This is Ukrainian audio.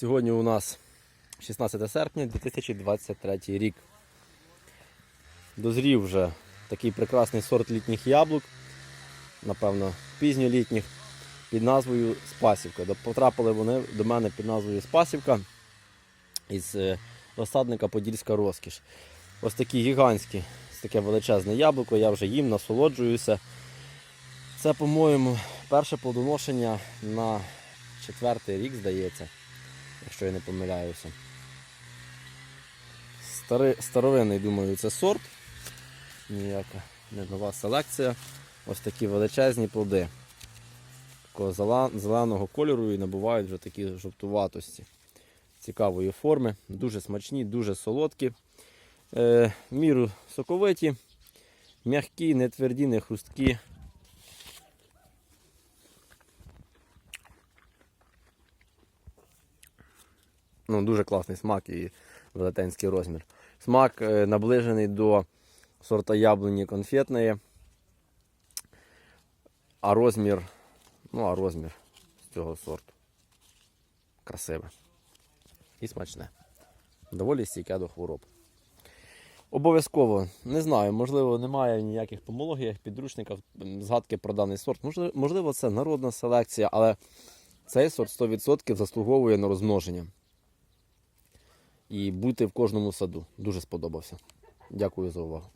Сьогодні у нас 16 серпня 2023 рік. Дозрів вже такий прекрасний сорт літніх яблук, напевно, пізньолітніх, під назвою Спасівка. Потрапили вони до мене під назвою Спасівка із е, розсадника Подільська розкіш. Ось такі гігантські, таке величезне яблуко, я вже їм насолоджуюся. Це, по-моєму, перше плодоношення на четвертий рік, здається, якщо я не помиляюся. Стари, старовинний, думаю, це сорт. Ніяка не нова селекція. Ось такі величезні плоди. Такого зеленого кольору і набувають вже такі жовтуватості. Цікавої форми, дуже смачні, дуже солодкі. Е, міру соковиті, м'які, не тверді, не хрусткі. Ну, дуже класний смак і велетенський розмір. Смак е, наближений до сорта яблуні конфетної. А розмір, ну, а розмір цього сорту. Красиве. І смачне. Доволі стійке до хвороб. Обов'язково, не знаю, можливо, немає ніяких помологіях, підручниках, згадки про даний сорт. Можливо, це народна селекція, але цей сорт 100% заслуговує на розмноження. І бути в кожному саду. Дуже сподобався. Дякую за увагу.